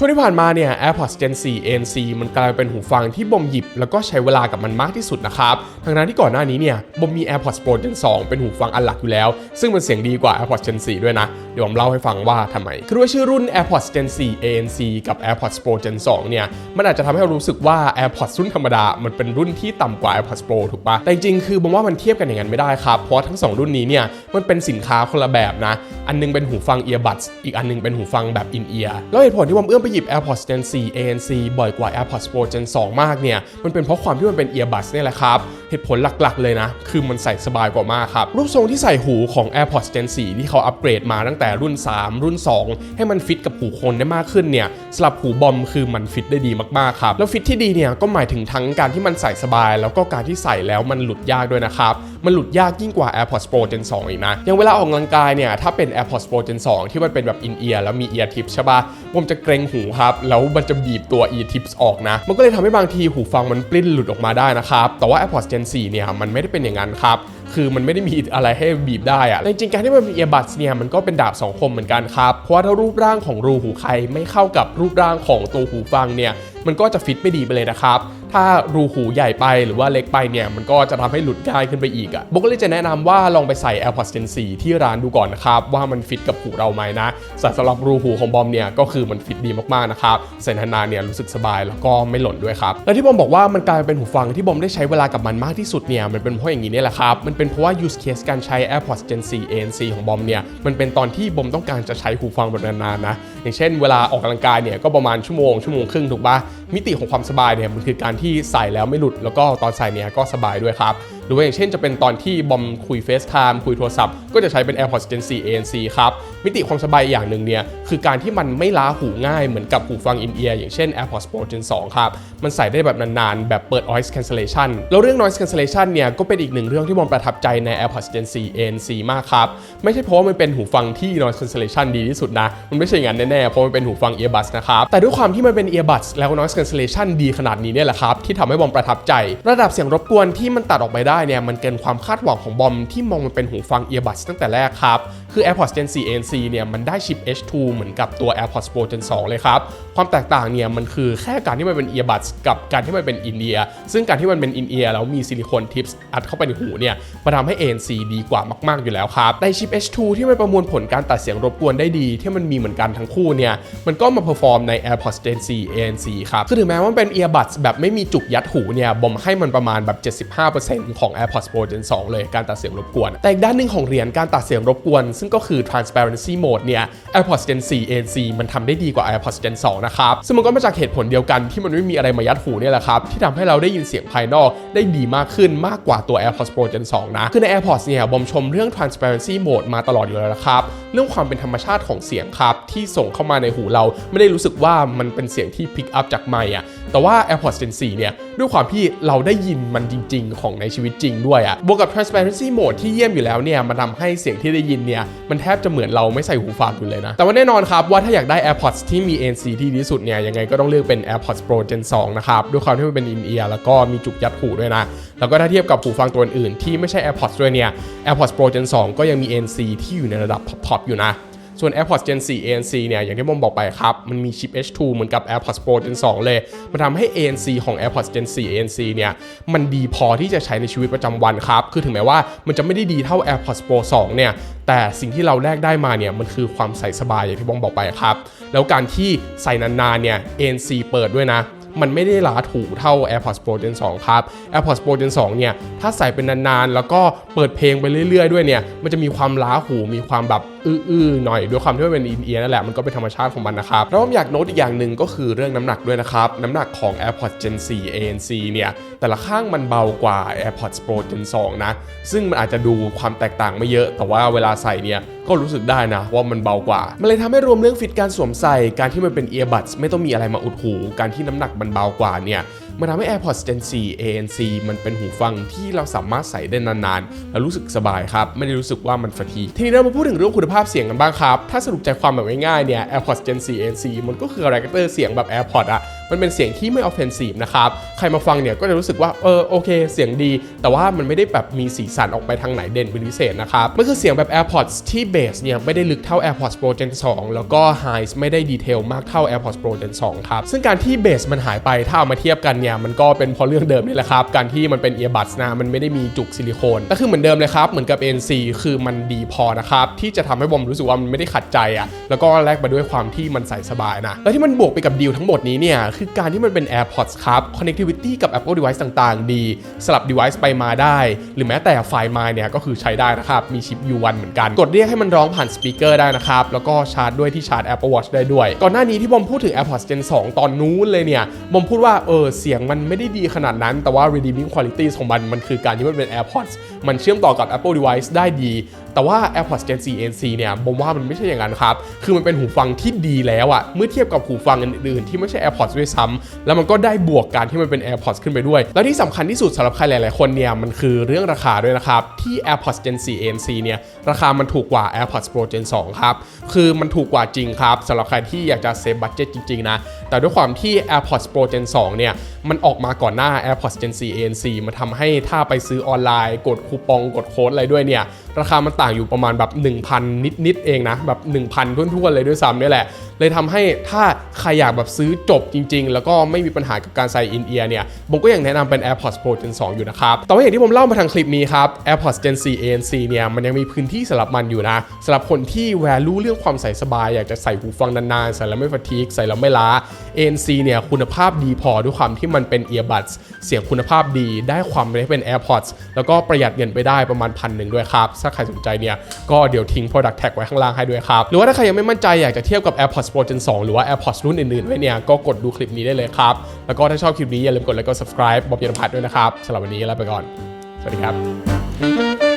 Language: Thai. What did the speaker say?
ช่วงที่ผ่านมาเนี่ย AirPods Gen 4 ANC มันกลายเป็นหูฟังที่บอมหยิบ แล้วก็ใช้เวลากับมันมากที่สุดนะครับทั้งนั้นที่ก่อนหน้านี้เนี่ยบอมมี AirPods Pro Gen 2 เป็นหูฟังอันหลักอยู่แล้ว ซึ่งมันเสียงดีกว่า AirPods Gen 4 ด้วยนะ เดี๋ยวผมเล่าให้ฟังว่าทำไม คือด้วยชื่อรุ่น AirPods Gen 4 ANC กับ AirPods Pro Gen 2 เนี่ย มันอาจจะทำให้เรารู้สึกว่า AirPods รุ่นธรรมดา มันเป็นรุ่นที่ต่ำกว่า AirPods Pro ถูกปะแต่จริงๆคือบอมว่ามันเทียบกันอย่างนั้นไม่ได้ครับ เพราะทั้งสองรุ่นนี้เนี่ย มันเป็นสินค้าคนละแบบนะ อันนึงเป็นหูฟัง earbuds อีกอันนึงเป็นหูฟังแบบ in ear แล้วเหตุผลที่ผมเอื้อมหยิบ AirPods Gen 4 ANC บ่อยกว่า AirPods Pro Gen 2 มากเนี่ย มันเป็นเพราะความที่มันเป็น earbuds เนี่ยแหละครับ เหตุผลหลักๆ เลยนะ คือมันใส่สบายกว่ามากครับ รูปทรงที่ใส่หูของ AirPods Gen 4 ที่เขาอัปเกรดมาตั้งแต่รุ่น 3 รุ่น 2 ให้มันฟิตกับหูคนได้มากขึ้นเนี่ยสำหรับหูบอมคือมันฟิตได้ดีมากๆครับ แล้วฟิตที่ดีเนี่ยก็หมายถึงทั้งการที่มันใส่สบาย แล้วก็การที่ใส่แล้วมันหลุดยากด้วยนะครับ มันหลุดยากยิ่งกว่า AirPods Pro Gen 2 อีกนะ อย่างเวลาออกกำลังกายเนี่ยถ้าเป็น AirPods Pro Gen 2 ที่มันเป็นแบบ in ear แล้วมี ear tips ใช่ปะผมจะเกรงหูครับแล้วมันจะบีบตัว ear tips ออกนะ มันก็เลยทำให้บางทีหูฟังมันปลิ้นหลุดออกมาได้นะครับแต่ว่า AirPods Gen 4 เนี่ยมันไม่ได้เป็นอย่างนั้นครับ คือมันไม่ได้มีอะไรให้บีบได้อะจริงๆการที่มันเป็น earbuds เนี่ยมันก็เป็นดาบสองคมเหมือนกันครับ เพราะว่าถ้ารูปร่างของรูหูใครไม่เข้ากับรูปร่างของตัวหูฟังเนี่ยมันก็จะฟิตไม่ดีไปเลยนะครับ ถ้ารูหูใหญ่ไปหรือว่าเล็กไปเนี่ยมันก็จะทำให้หลุดง่ายขึ้นไปอีกอะ่ะบอกก็เลยจะแนะนำว่าลองไปใส่ AirPods Gen 4 ที่ร้านดูก่อนนะครับ ว่ามันฟิตกับหูเราไหมนะสำหรับรูหูของบอมเนี่ยก็คือมันฟิตดีมากๆนะครับใส่นานๆเนี่ยรู้สึกสบายแล้วก็ไม่หล่นด้วยครับและที่บอมบอกว่ามันกลายเป็นหูฟังที่บอมได้ใช้เวลากับมันมากที่สุดเนี่ยมันเป็นเพราะอย่างนี้นี่แหละครับมันเป็นเพราะว่า use case การใช้ AirPods Gen 4 ANC ของบอมเนี่ยมันเป็นตอนที่บอมต้องการจะใช้หูฟังแบบนานๆนะอย่างเช่น เวลาออกกำลังกายเนี่ยก็ประมาณชั่วโมงชั่วโมงครึ่งถูกปะมิติของความสบายเนี่ยมันคือการที่ใส่แล้วไม่หลุด แล้วก็ตอนใส่เนี่ยก็สบายด้วยครับ หรือว่าอย่างเช่นจะเป็นตอนที่บอมคุย FaceTime คุยโทรศัพท์ ก็จะใช้เป็น AirPods Gen 4 ANC ครับ มิติความสบายอย่างหนึ่งเนี่ยคือการที่มันไม่ล้าหูง่ายเหมือนกับหูฟัง in ear อย่างเช่น AirPods Pro Gen 2 ครับ มันใส่ได้แบบนานๆ แบบเปิด noise cancellation แล้วเรื่อง noise cancellation เนี่ยก็เป็นอีกหนึ่งเรื่องที่บอมประทับใจใน AirPods Gen 4 ANC มากครับ ไม่ใช่เพราะว่ามันเป็นหูฟังที่ noise cancellation ดีที่สุดนะ มันไม่ใช่อย่างนั้นแน่ๆเพราะมันเป็นหูฟัง earbuds นะครับแต่ด้วยความที่มันเป็น earbuds แล้ว noise cancellation ดีขนาดนี้เนี่ยแหละครับที่ทำให้บอมประทับใจ ระดับเสียงรบกวนที่มันตัดออกไปได้เนี่ยมันเกินความคาดหวังของบอมที่มองมันเป็นหูฟัง earbuds ตั้งแต่แรกครับคือ AirPods Gen 4 ANC เนี่ยมันได้ชิป H2 เหมือนกับตัว AirPods Pro Gen 2 เลยครับ ความแตกต่างเนี่ยมันคือแค่การที่มันเป็น earbuds กับการที่มันเป็น in ear ซึ่งการที่มันเป็น in ear แล้วมีซิลิโคนทิปส์อัดเข้าไปในหูเนี่ยมันทำให้ ANC ดีกว่ามากๆอยู่แล้วครับในชิป H2 ที่มันประมวลผลการตัดเสียงรบกวนได้ดี ที่มันมีเหมือนกันทั้งคู่เนี่ยมันก็มาเพอร์ฟอร์มใน AirPods Gen 4 ANC ครับคือถึงแม้ว่ามันเป็น earbuds แบบไม่มีจุกยัดหูเนี่ยบอมให้มันประมาณแบบ 75%ของ AirPods Pro Gen 2 เลยการตัดเสียงรบกวน แต่อีกด้านหนึ่งของเหรียญการตัดเสียงรบกวน ซึ่งก็คือ transparency mode เนี่ย AirPods Gen 4 ANC มันทำได้ดีกว่า AirPods Gen 2 นะครับ ซึ่งมันก็มาจากเหตุผลเดียวกันที่มันไม่มีอะไรมายัดหูเนี่ยแหละครับ ที่ทำให้เราได้ยินเสียงภายนอกได้ดีมากขึ้นมากกว่าตัว AirPods Pro Gen 2 นะ คือใน AirPods เนี่ยบอมชมเรื่อง transparency mode มาตลอดอยู่แล้วนะครับ เรื่องความเป็นธรรมชาติของเสียงครับ ที่ส่งเข้ามาในหูเราไม่ได้รู้สึกว่ามันเป็นเสียงที่ pick up จากไมค์อะแต่ว่า AirPods Gen 4 เนี่ย ด้วยความที่เราได้ยินมันจริง ๆ ของในชีวิตจริงด้วยอะบวกกับ transparency mode ที่เยี่ยมอยู่แล้วเนี่ยมันทำให้เสียงที่ได้ยินเนี่ยมันแทบจะเหมือนเราไม่ใส่หูฟังอยู่เลยนะ แต่ว่าแน่นอนครับว่าถ้าอยากได้ AirPods ที่มี ANC ที่ดีสุดเนี่ยยังไงก็ต้องเลือกเป็น AirPods Pro Gen 2 นะครับ ด้วยความที่มันเป็น in ear แล้วก็มีจุกยัดหูด้วยนะ แล้วก็ถ้าเทียบกับหูฟังตัวอื่นที่ไม่ใช่ AirPods ด้วยเนี่ย AirPods Pro Gen 2 ก็ยังมี ANC ที่อยู่ในระดับท็อปๆอยู่นะ ส่วน AirPods Gen 4 ANC เนี่ยอย่างที่ผมบอกไปครับ มันมีชิป H2 เหมือนกับ AirPods Pro Gen 2 เลย มันทำให้ ANC ของ AirPods Gen 4 ANC เนี่ยมันดีพอที่จะใช้ในชีวิตประจำวันครับ คือถึงแม้ว่ามันจะไม่ได้ดีเท่า AirPods Pro 2 เนี่ยแต่สิ่งที่เราแลกได้มาเนี่ยมันคือความใส่สบายอย่างที่บองบอกไปครับ แล้วการที่ใส่นานๆเนี่ย ANC เปิดด้วยนะ มันไม่ได้ล้าถูเท่า AirPods Pro Gen 2 ครับ AirPods Pro Gen 2 เนี่ย ถ้าใส่เป็นนานๆ แล้วก็เปิดเพลงไปเรื่อยๆ ด้วยเนี่ย มันจะมีความล้าหู มีความแบบอื้อๆหน่อย ด้วยความที่มันเป็นอินเอียร์นั่นแหละ มันก็เป็นธรรมชาติของมันนะครับ แล้วผมอยากโน้ตอีกอย่างหนึ่งก็คือเรื่องน้ำหนักด้วยนะครับ น้ำหนักของ AirPods Gen 4 ANC เนี่ย แต่ละข้างมันเบากว่า AirPods Pro Gen 2 นะ ซึ่งมันอาจจะดูความแตกต่างไม่เยอะ แต่ว่าเวลาใส่เนี่ย ก็รู้สึกได้นะว่ามันเบากว่า มันเลยทำให้รวมเรื่องฟิตการสวมใส่ การที่มันเป็น earbuds ไม่ต้องมีอะไรมาอุดหู การที่น้ำหนักมันเบากว่าเนี่ยมันทำให้ AirPods Gen 4 ANC มันเป็นหูฟังที่เราสามารถใส่ได้นานๆ แล้วรู้สึกสบายครับ ไม่ได้รู้สึกว่ามันฟาทีทีนี้เรามาพูดถึงเรื่องคุณภาพเสียงกันบ้างครับ ถ้าสรุปใจความแบบง่ายๆเนี่ย AirPods Gen 4 ANC มันก็คือคาแรคเตอร์เสียงแบบ AirPods อะ มันเป็นเสียงที่ไม่ offensive นะครับใครมาฟังเนี่ยก็จะรู้สึกว่าเออโอเคเสียงดี แต่ว่ามันไม่ได้แบบมีสีสันออกไปทางไหนเด่นเป็นพิเศษนะครับมันคือเสียงแบบ AirPods ที่เบสเนี่ยไม่ได้ลึกเท่า AirPods Pro Gen 2 แล้วก็ Highs ไม่ได้ดีเทลมากเท่า AirPods Pro Gen 2 ครับ ซึ่งการที่เบสมันหายไปถ้าเอามาเทียบกันเนี่ยมันก็เป็นเพราะเรื่องเดิมนี่แหละครับ การที่มันเป็น earbuds นะมันไม่ได้มีจุกซิลิโคนก็คือเหมือนเดิมเลยครับ เหมือนกับ NC คือมันดีพอนะครับที่จะทำให้บอมรู้สึกว่ามันไม่ได้ขัดใจอะแล้วก็แลกมาด้วยความที่มันใส่สบายนะแล้วที่มันบวกไปกับดีลทั้งหมดนี้เนี่ยคือการที่มันเป็น AirPods ครับ connectivity กับ Apple device ต่างๆ ดี สลับ device ไปมาได้ หรือแม้แต่ไฟล์มาเนี่ยก็คือใช้ได้นะครับ มีชิป U1 เหมือนกัน กดเรียกให้มันร้องผ่านสปีกเกอร์ได้นะครับ แล้วก็ชาร์จด้วยที่ชาร์จ Apple Watch ได้ด้วย ก่อนหน้านี้ที่บอมพูดถึง AirPods Gen 2 ตอนนู้นเลยเนี่ยบอมพูดว่าเออเสียงมันไม่ได้ดีขนาดนั้น แต่ว่า redeeming quality ของมันมันคือการที่มันเป็น AirPods มันเชื่อมต่อกับ Apple device ได้ดี แต่ว่า AirPods Gen 4 ANC เนี่ยบอมว่ามันไม่ใช่อย่างนั้นครับ คือมันเป็นหูฟังที่ดีแล้วอะเมื่อเทียบกับหูฟังอื่นๆที่ไม่ใช่ AirPods ด้วยซ้ำแล้วมันก็ได้บวกการที่มันเป็น AirPods ขึ้นไปด้วย แล้วที่สำคัญที่สุดสำหรับใครหลายๆคนเนี่ยมันคือเรื่องราคาด้วยนะครับที่ AirPods Gen 4 ANC เนี่ยราคามันถูกกว่า AirPods Pro Gen 2 ครับ คือมันถูกกว่าจริงครับสำหรับใครที่อยากจะเซฟบัตเจ็ตจริงๆนะแต่ด้วยความที่ AirPods Pro Gen 2 เนี่ยมันออกมาก่อนหน้า AirPods Gen 4 ANC มันทำให้ถ้าไปซื้อออนไลน์กดคูปองกดโค้ดอะไรด้วยเนี่ย ราคามันต่างอยู่ประมาณแบบ 1,000 นิดๆเองนะ แบบ 1,000ทุ่นๆเลยด้วยซ้ำนี่แหละ เลยทำให้ถ้าใครอยากแบบซื้อจบจริง ๆ แล้วก็ไม่มีปัญหากับการใส่อินเอียร์เนี่ยผมก็ยังแนะนำเป็น AirPods Pro Gen 2 อยู่นะครับแต่ว่าอย่างที่ผมเล่ามาทางคลิปนี้ครับ AirPods Gen 4 ANC เนี่ยมันยังมีพื้นที่สำหรับมันอยู่นะสำหรับคนที่ value เรื่องความใส่สบายอยากจะใส่หูฟังนานๆใส่แล้วไม่ฟาทีกใส่แล้วไม่ล้า ANC เนี่ยคุณภาพดีพอด้วยความที่มันเป็น earbuds เสียงคุณภาพดีได้ความเป็น AirPods แล้วก็ประหยัดเงินไปได้ประมาณพันหนึ่งด้วยครับถ้าใครสนใจเนี่ยก็เดี๋ยวทิ้ง product tag ไว้ข้างล่างให้ด้วยครับหรือว่าถ้าใครยังไม่มั่นใจอยากจะเทียบกับ AirPods Pro Gen 2 หรือว่า AirPods รุ่นอื่นๆไว้เนี่ยก็กดดูคลิปนี้ได้เลยครับ แล้วก็ถ้าชอบคลิปนี้อย่าลืมกดไลค์กด subscribe บอบยนพัทด้วยนะครับสำหรับวันนี้ลาไปก่อน สวัสดีครับ